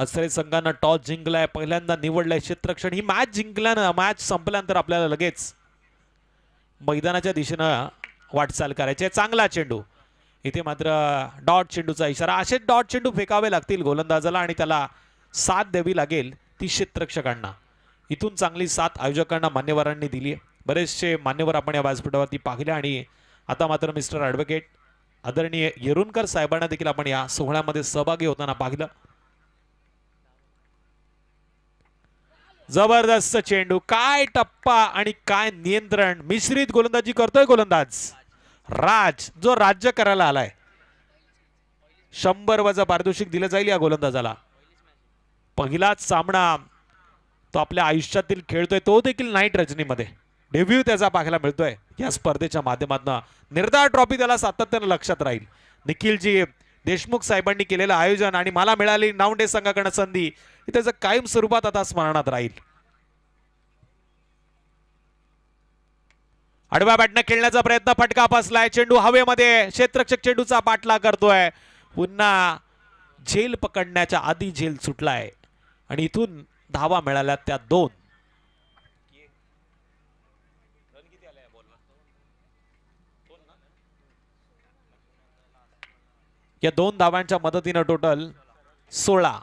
अस्रे संघानं टॉस जिंकलाय पहिल्यांदा निवडलाय क्षेत्रक्षण. ही match जिंकल्यानं match संपल्यानंतर आपल्याला लगेच मैदानाच्या दिशेनं वाटचाल करायची आहे. चांगला चेंडू. इथे मात्र डॉट चेंडूचा इशारा. असेच डॉट चेंडू फेकावे लागतील गोलंदाजाला आणि त्याला साथ द्यावी लागेल ती क्षेत्ररक्षकांना इथून चांगली साथ आयोजकांना मान्यवरांनी दिली आहे बरेचसे मान्यवर आपण या व्यासपीठावरती पाहिले आणि आता मात्र मिस्टर ॲडव्होकेट आदरणीय येरुणकर साहेबांना देखील आपण या सोहळ्यामध्ये सहभागी होताना पाहिलं. जबरदस्त चेंडू. काय टप्पा आणि काय नियंत्रण. मिश्रित गोलंदाजी करतोय गोलंदाज. राज जो राज्य करायला आलाय. शंभर वजा पारितोषिक दिलं जाईल या गोलंदाजाला. पहिलाच सामना तो आपल्या आयुष्यातील खेळतोय. तो देखील नाईट रजनीमध्ये. डेब्यू त्याचा पाहायला मिळतोय. या स्पर्धेच्या माध्यमातून. निर्धार ट्रॉफी त्याला सातत्यानं लक्षात राहील. निखिलजी देशमुख साहेबांनी केलेलं आयोजन आणि मला मिळाली नावडे संघाकडनं संधी ही त्याचं कायम स्वरूपात आता स्मरणात राहील. आडव्या बॅटनं खेळण्याचा प्रयत्न फटका बसलाय. चेंडू हवेमध्ये क्षेत्रक्षक चेंडूचा पाठला करतोय. पुन्हा झेल पकडण्याच्या आधी झेल सुटलाय. आणि इथून धावा मिळाल्या त्या दोन. या दोन धावांच्या मदतीनं टोटल सोळा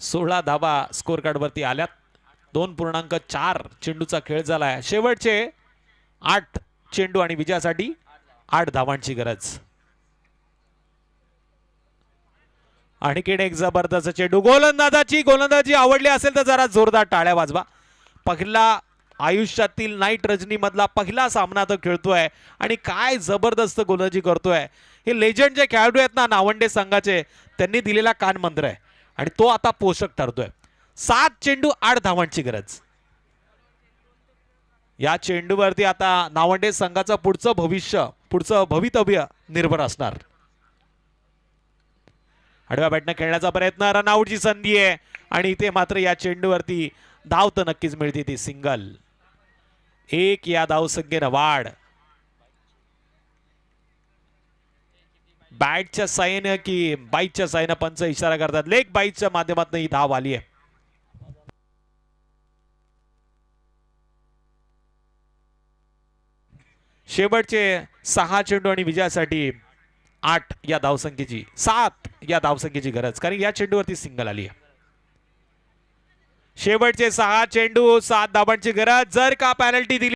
सोळा धावा स्कोर कार्डवरती आल्यात. दोन पूर्णांक चार चेंडूचा खेळ झालाय. शेवटचे आठ चेंडू आणि विजयासाठी आठ धावांची गरज. आणखीन एक जबरदस्त चेंडू. गोलंदाजाची गोलंदाजी आवडली असेल तर जरा जोरदार टाळ्या वाजवा. पहिला आयुष्यातील नाईट रजनी मधला पहिला सामना तो खेळतोय आणि काय जबरदस्त गोलंदाजी करतोय. हे लेजंड जे खेळाडू आहेत ना नावंडे संघाचे त्यांनी दिलेला कान मंत्र आहे. आणि तो आता पोषक ठरतोय. सात चेंडू आठ धावांची गरज. या चेंडूवरती आता नावंडे संघाचं पुढचं भविष्य पुढचं भवितव्य निर्भर असणार. आडव्या बॅटनं खेळण्याचा प्रयत्न रनआउटची संधी आहे. आणि इथे मात्र या चेंडूवरती धाव तर नक्कीच मिळते ती सिंगल. एक या धावसंख्येनं वाढ. बॅटच्या साईनं की बाईकच्या साईनं पंच इशारा करतात. लेग बाईकच्या माध्यमातून ही धाव आली आहे. शेवटचे सहा चेंडू आणि विजयासाठी आठ या धावसंख्येची सात या धावसंख्येची गरज. कारण या चेंडूवरती सिंगल आली आहे. शेवटचे सहा चेंडू सात धाबांची गरज. जर का पॅनल्टी दिली